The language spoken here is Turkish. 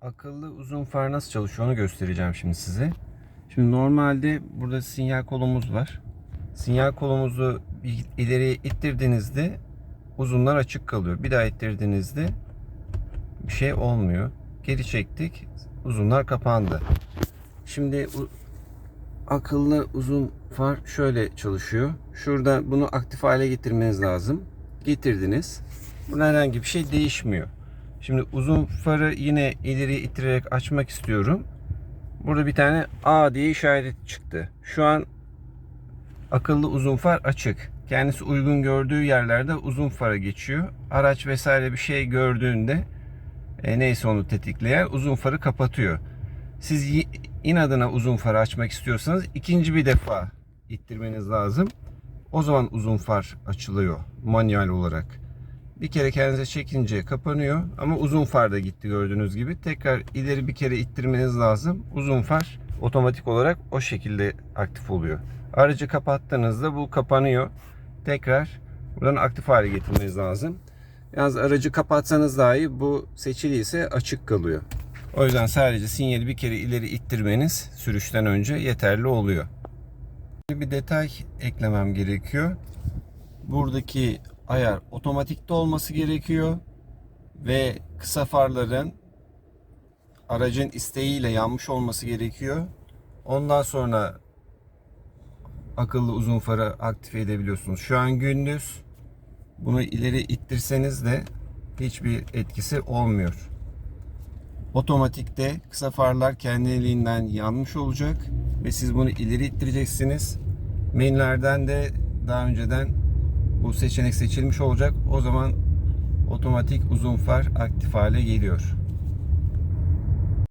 akıllı uzun far nasıl çalışıyor onu göstereceğim şimdi size. Şimdi normalde burada sinyal kolumuz var. Sinyal kolumuzu ileriye ittirdiğinizde uzunlar açık kalıyor. Bir daha ittirdiğinizde bir şey olmuyor. Geri çektik. Uzunlar kapandı. Şimdi akıllı uzun far şöyle çalışıyor. Şurada bunu aktif hale getirmeniz lazım. Getirdiniz. Burada herhangi bir şey değişmiyor. Şimdi uzun farı yine ileri ittirerek açmak istiyorum. Burada bir tane A diye işaret çıktı. Şu an akıllı uzun far açık. Kendisi uygun gördüğü yerlerde uzun fara geçiyor. Araç vesaire bir şey gördüğünde e, neyse onu tetikleyen uzun farı kapatıyor. Siz inadına uzun farı açmak istiyorsanız ikinci bir defa ittirmeniz lazım. O zaman uzun far açılıyor manuel olarak. Bir kere kendinize çekince kapanıyor ama uzun far da gitti gördüğünüz gibi. Tekrar ileri bir kere ittirmeniz lazım. Uzun far otomatik olarak o şekilde aktif oluyor. Aracı kapattığınızda bu kapanıyor. Tekrar buradan aktif hale getirmeniz lazım. Yalnız aracı kapatsanız dahi bu seçiliyse açık kalıyor. O yüzden sadece sinyali bir kere ileri ittirmeniz sürüşten önce yeterli oluyor. Bir detay eklemem gerekiyor. Buradaki ayar otomatikte olması gerekiyor ve kısa farların aracın isteğiyle yanmış olması gerekiyor. Ondan sonra akıllı uzun farı aktive edebiliyorsunuz. Şu an gündüz bunu ileri ittirseniz de hiçbir etkisi olmuyor. Otomatikte kısa farlar kendiliğinden yanmış olacak ve siz bunu ileri ittireceksiniz. Menülerden de daha önceden bu seçenek seçilmiş olacak. O zaman otomatik uzun far aktif hale geliyor.